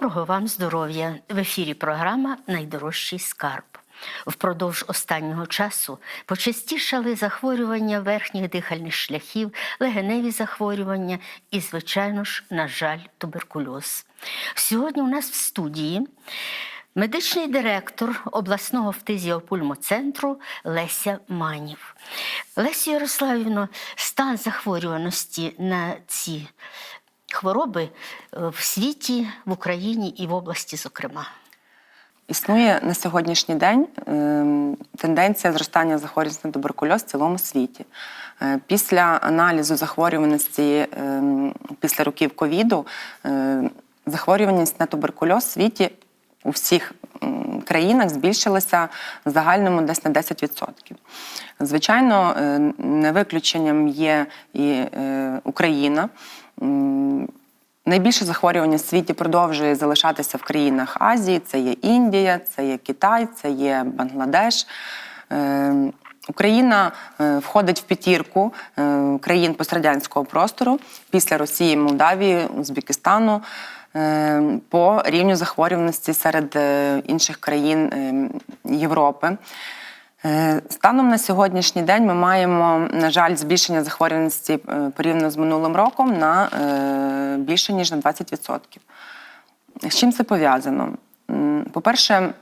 Доброго вам здоров'я! В ефірі програма Найдорожчий скарб. Впродовж останнього часу почастішали захворювання верхніх дихальних шляхів, легеневі захворювання і, звичайно ж, на жаль, туберкульоз. Сьогодні у нас в студії медичний директор обласного фтизіопульмоцентру Леся Манів. Лесю Ярославівно, стан захворюваності на ці хвороби е, в світі, в Україні і в області, зокрема. Існує на сьогоднішній день ем, тенденція зростання захворюваності на туберкульоз в цілому світі. Е, Після аналізу захворюваності ем, після років ковіду е, захворюваність на туберкульоз в світі у всіх країнах збільшилася в загальному десь на 10%. Звичайно, е, не виключенням є і е, Україна. Найбільше захворювання в світі продовжує залишатися в країнах Азії. Це є Індія, це є Китай, це є Бангладеш. Е, Україна входить в п'ятірку країн пострадянського простору після Росії, Молдавії, Узбекистану по рівню захворюваності серед е, інших країн е, Європи. Е, Станом на сьогоднішній день ми маємо, на жаль, збільшення захворюваності е, порівняно з минулим роком на більше ніж на 20%. З чим це пов'язано? По-перше,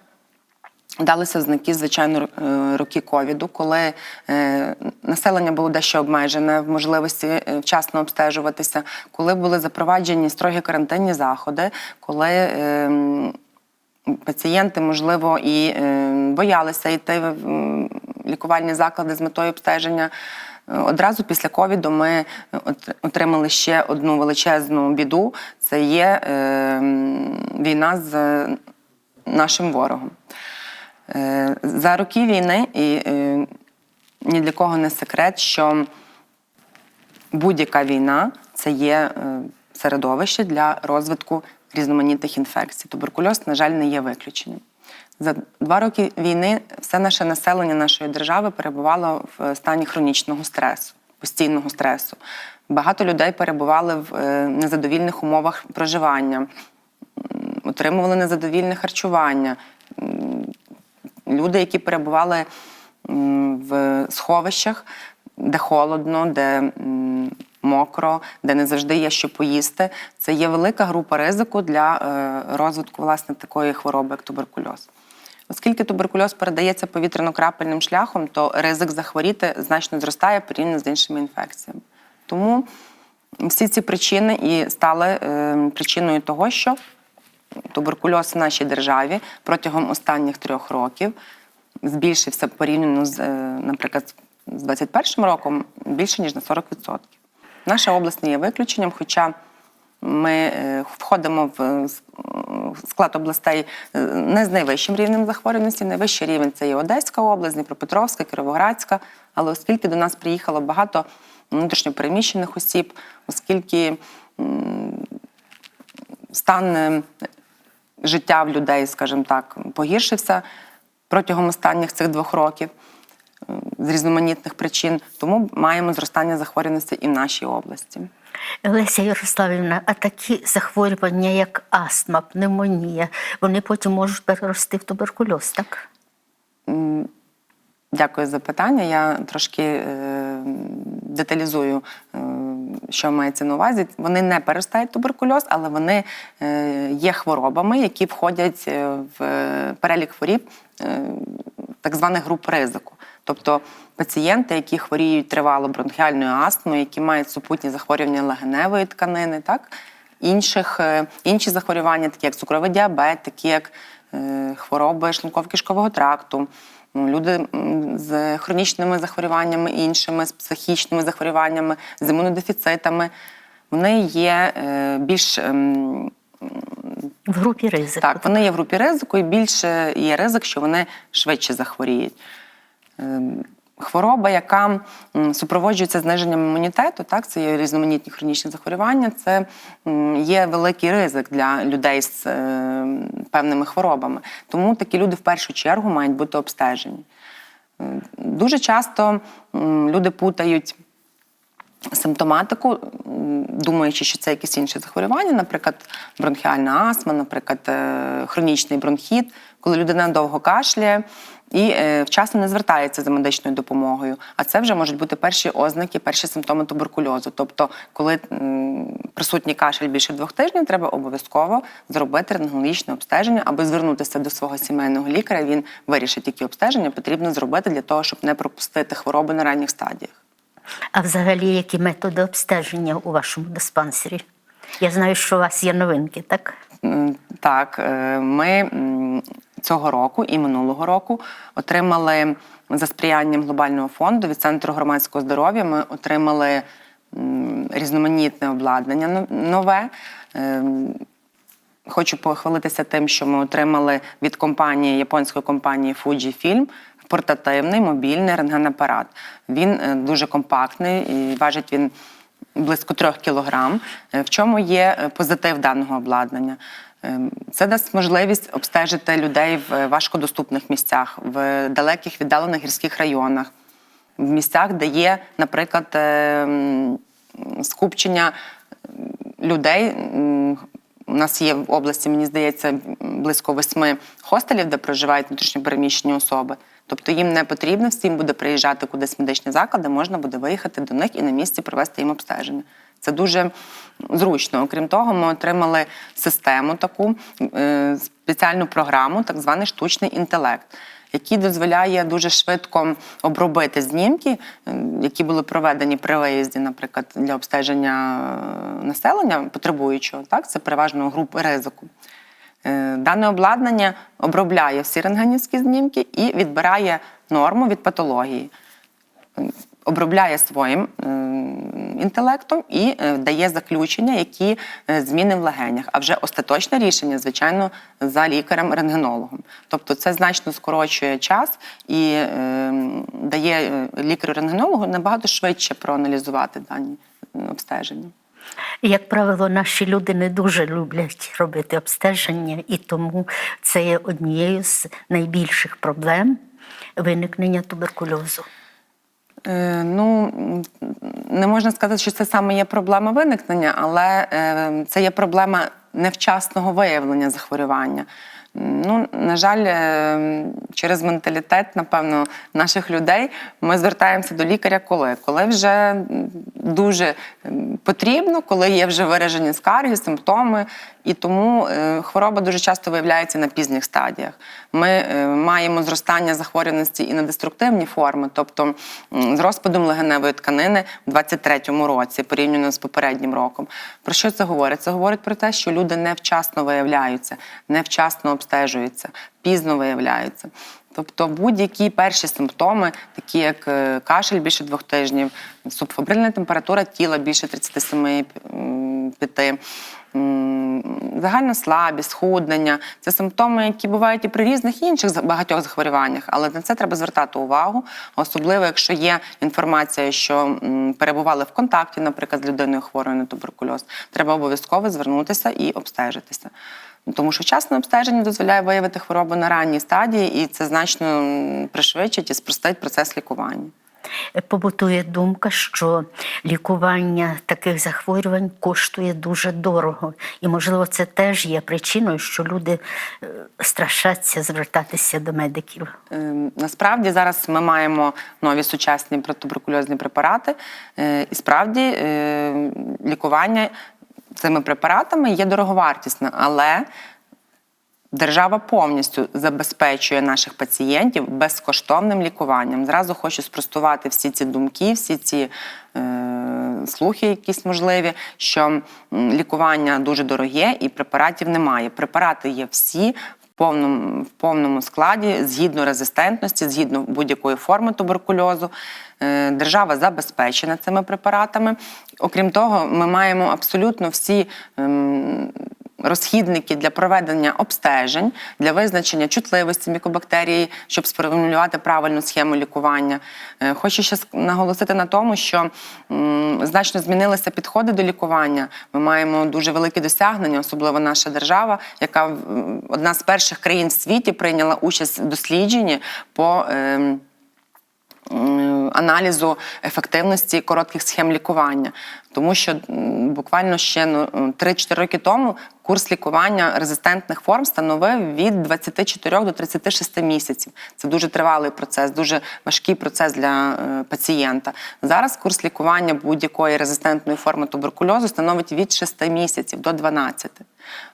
далися знаки, звичайно, е, роки ковіду, коли е, населення було дещо обмежене в можливості е, вчасно обстежуватися, коли були запроваджені строгі карантинні заходи, коли е, пацієнти, можливо, і боялися йти в лікувальні заклади з метою обстеження. Одразу після ковіду ми отримали ще одну величезну біду: це є е, війна з нашим ворогом. Е, За роки війни і е, ні для кого не секрет, що будь-яка війна це є е, середовище для розвитку різноманітних інфекцій. Туберкульоз, на жаль, не є виключенням. За два роки війни все наше населення нашої держави перебувало в стані хронічного стресу, постійного стресу. Багато людей перебували в незадовільних умовах проживання, отримували незадовільне харчування. Люди, які перебували в сховищах, де холодно, де мокро, де не завжди є що поїсти, це є велика група ризику для е, розвитку власне такої хвороби, як туберкульоз. Оскільки туберкульоз передається повітряно-крапельним шляхом, то ризик захворіти значно зростає порівняно з іншими інфекціями. Тому всі ці причини і стали е, причиною того, що туберкульоз в нашій державі протягом останніх трьох років збільшився порівняно з, е, наприклад, з 21 роком більше ніж на 40%. Наша область не є виключенням, хоча ми е, входимо в е, склад областей не з найвищим рівнем захворюваності. Найвищий рівень це є Одеська область, Дніпропетровська, Кіровоградська. Але оскільки до нас приїхало багато внутрішньопереміщених осіб, оскільки стан е, життя в людей, скажімо так, погіршився протягом останніх цих двох років з різноманітних причин, тому маємо зростання захворюваності і в нашій області. Леся Ярославівна, а такі захворювання, як астма, пневмонія, вони потім можуть перерости в туберкульоз, так? Дякую за питання. Я трошки е, деталізую, е, що мається на увазі. Вони не перестають туберкульоз, але вони е, є хворобами, які входять е, в перелік хворіб е, так званих груп ризику. Тобто пацієнти, які хворіють тривало бронхіальною астмою, які мають супутні захворювання легеневої тканини, так інших, інші захворювання, такі як цукровий діабет, такі як хвороби шлунково-кишкового тракту. Ну, Люди з хронічними захворюваннями, іншими, з психічними захворюваннями, з імунодефіцитами, вони є е, більш ем, В групі ризику. так, вони є в групі ризику, і більше є ризик, що вони швидше захворіють. Хвороба, яка супроводжується зниженням імунітету, так, це є різноманітні хронічні захворювання, це є великий ризик для людей з е, певними хворобами. Тому такі люди в першу чергу мають бути обстежені. Е, Дуже часто люди путають симптоматику, думаючи, що це якісь інші захворювання, наприклад, бронхіальна астма, наприклад, е, хронічний бронхіт, коли людина довго кашляє і е, вчасно не звертається за медичною допомогою. А це вже можуть бути перші ознаки, перші симптоми туберкульозу. Тобто, коли м, присутній кашель більше двох тижнів, треба обов'язково зробити рентгенологічне обстеження або звернутися до свого сімейного лікаря. Він вирішить, які обстеження потрібно зробити для того, щоб не пропустити хвороби на ранніх стадіях. А взагалі, які методи обстеження у вашому диспансері? Я знаю, що у вас є новинки, так? Так, е, ми цього року і минулого року отримали за сприянням глобального фонду від центру громадського здоров'я. Ми отримали різноманітне обладнання нове. Ем, Хочу похвалитися тим, що ми отримали від компанії японської компанії Fujifilm портативний мобільний рентгенапарат. Він е, дуже компактний і важить він близько трьох кілограм. Е, В чому є е, позитив даного обладнання? Е, Це дасть можливість обстежити людей в е, важкодоступних місцях, в далеких віддалених гірських районах, в місцях, де є, наприклад, е, скупчення людей. У нас є в області, мені здається, близько восьми хостелів, де проживають внутрішньопереміщені особи. Тобто їм не потрібно всім буде приїжджати кудись в медичні заклади, можна буде виїхати до них і на місці провести їм обстеження. Це дуже зручно. Окрім того, ми отримали систему таку е, спеціальну програму, так званий штучний інтелект, який дозволяє дуже швидко обробити знімки, е, які були проведені при виїзді, наприклад, для обстеження е, населення потребуючого. Так, це переважно групи ризику. Е, Дане обладнання обробляє всі рентгенівські знімки і відбирає норму від патології. Обробляє своїм інтелектом і е, дає заключення, які е, зміни в легенях. А вже остаточне рішення, звичайно, за лікарем-рентгенологом. Тобто це значно скорочує час і дає лікарю-рентгенологу набагато швидше проаналізувати дані обстеження. Як правило, наші люди не дуже люблять робити обстеження, і тому це є однією з найбільших проблем виникнення туберкульозу. Е, Ну, не можна сказати, що це саме є проблема виникнення, але е, це є проблема невчасного виявлення захворювання. Ну, на жаль, е, через менталітет, напевно, наших людей ми звертаємося до лікаря коли? Коли вже дуже потрібно, коли є вже виражені скарги, симптоми. І тому е, хвороба дуже часто виявляється на пізніх стадіях. Ми е, маємо зростання захворюваності і на деструктивні форми, тобто з розпадом легеневої тканини в 23-му році, порівняно з попереднім роком. Про що це говорить? Це говорить про те, що люди невчасно виявляються, невчасно обстежуються, пізно виявляються. Тобто будь-які перші симптоми, такі як е, кашель більше двох тижнів, субфабрильна температура тіла більше 37,5, м, загальна слабість, схуднення це симптоми, які бувають і при різних інших багатьох захворюваннях, але на це треба звертати увагу, особливо якщо є інформація, що перебували в контакті, наприклад, з людиною хворою на туберкульоз, треба обов'язково звернутися і обстежитися. Тому що вчасне обстеження дозволяє виявити хворобу на ранній стадії, і це значно пришвидшить і спростить процес лікування. Побутує думка, що лікування таких захворювань коштує дуже дорого. І, можливо, це теж є причиною, що люди е, страшаться звертатися до медиків. Ем, Насправді зараз ми маємо нові сучасні протитуберкульозні препарати, е, і справді е, лікування цими препаратами є дороговартісне, але держава повністю забезпечує наших пацієнтів безкоштовним лікуванням. Зразу хочу спростувати всі ці думки, всі ці е, слухи, якісь можливі, що лікування дуже дороге і препаратів немає. Препарати є всі. Повному, в повному складі, згідно резистентності, згідно будь-якої форми туберкульозу, Е, держава забезпечена цими препаратами. Окрім того, ми маємо абсолютно всі ем, розхідники для проведення обстежень, для визначення чутливості мікобактерії, щоб сформулювати правильну схему лікування. Е, Хочу ще наголосити на тому, що значно змінилися підходи до лікування. Ми маємо дуже великі досягнення, особливо наша держава, яка одна з перших країн в світі прийняла участь в дослідженні по. Аналізу ефективності коротких схем лікування. Тому що буквально ще ну, 3-4 роки тому курс лікування резистентних форм становив від 24 до 36 місяців. Це дуже тривалий процес, дуже важкий процес для е, пацієнта. Зараз курс лікування будь-якої резистентної форми туберкульозу становить від 6 місяців до 12.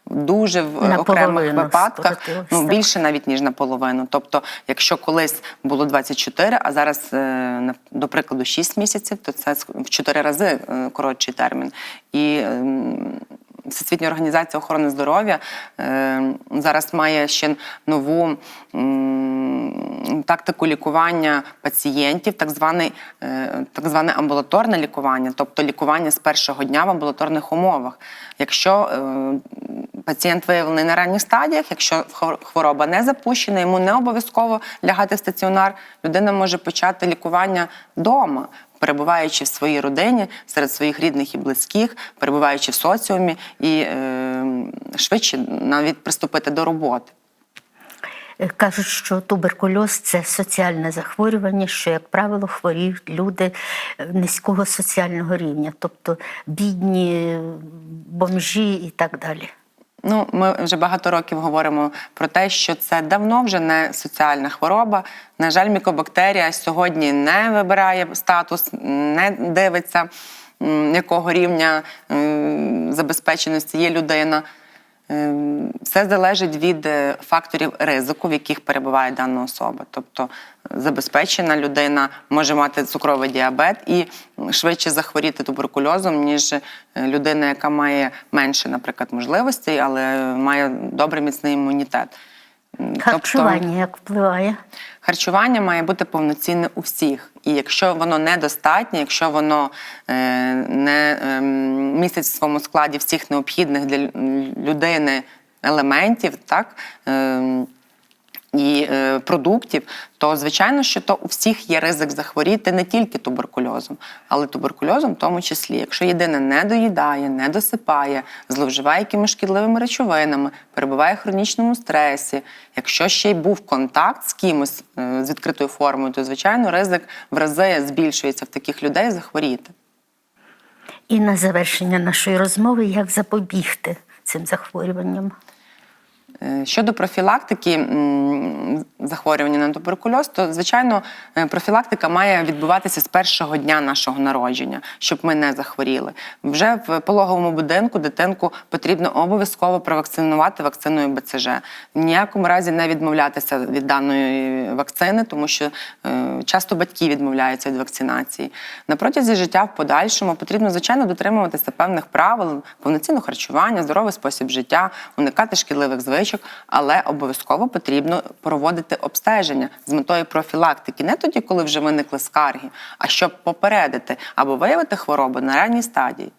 Дуже в на окремих випадках ну, більше навіть ніж наполовину. Тобто, якщо колись було 24, а зараз, е, до прикладу, 6 місяців, то це в 4 рази е, коротший термін. І ем, Всесвітня організація охорони здоров'я е, зараз має ще нову тактику лікування пацієнтів, так, званий, е, так зване амбулаторне лікування, тобто лікування з першого дня в амбулаторних умовах. Якщо е, пацієнт виявлений на ранніх стадіях, якщо хвороба не запущена, йому не обов'язково лягати в стаціонар, людина може почати лікування вдома. Перебуваючи в своїй родині серед своїх рідних і близьких, перебуваючи в соціумі і е, швидше навіть приступити до роботи. Е, Кажуть, що туберкульоз це соціальне захворювання, що, як правило, хворіють люди е, низького соціального рівня, тобто бідні, бомжі і так далі. Ну, ми вже багато років говоримо про те, що це давно вже не соціальна хвороба. На жаль, мікобактерія сьогодні не вибирає статус, не дивиться, якого рівня забезпеченості є людина. Ем, Все залежить від е, факторів ризику, в яких перебуває дана особа. Тобто е, забезпечена людина може мати цукровий діабет і швидше захворіти туберкульозом, ніж е, людина, яка має менше, наприклад, можливостей, але має добрий міцний імунітет. М, Харчування як впливає. Харчування має бути повноцінне у всіх. І якщо воно недостатнє, якщо воно е, не е, містить в своєму складі всіх необхідних для людини елементів, так. Е, і е, продуктів, то звичайно, що то у всіх є ризик захворіти не тільки туберкульозом, але туберкульозом в тому числі. Якщо єдина не доїдає, не досипає, зловживає якимись шкідливими речовинами, перебуває в хронічному стресі, якщо ще й був контакт з кимось е, з відкритою формою, то звичайно ризик в рази збільшується в таких людей захворіти. І на завершення нашої розмови, як запобігти цим захворюванням. Е, Щодо профілактики захворювання на туберкульоз, то звичайно е, профілактика має відбуватися з першого дня нашого народження, щоб ми не захворіли. Вже в пологовому будинку дитинку потрібно обов'язково провакцинувати вакциною БЦЖ. В ніякому разі не відмовлятися від даної вакцини, тому що е, часто батьки відмовляються від вакцинації. На протязі життя в подальшому потрібно звичайно дотримуватися певних правил, повноцінного харчування, здоровий спосіб життя, уникати шкідливих звичок, але обов'язково потрібно проводити обстеження з метою профілактики не тоді, коли вже виникли скарги, а щоб попередити або виявити хворобу на ранній стадії.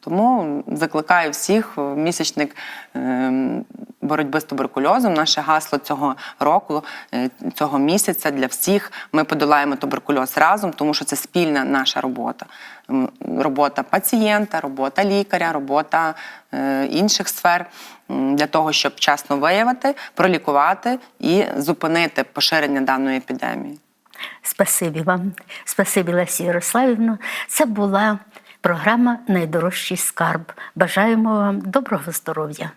Тому закликаю всіх місячник ем, боротьби з туберкульозом. Наше гасло цього року, е, цього місяця для всіх. Ми подолаємо туберкульоз разом, тому що це спільна наша робота. Робота пацієнта, робота лікаря, робота е, інших сфер для того, щоб вчасно виявити, пролікувати і зупинити поширення даної епідемії. Спасибі вам, спасибі Лесі Ярославівно. Це була програма Найдорожчий скарб. Бажаємо вам доброго здоров'я.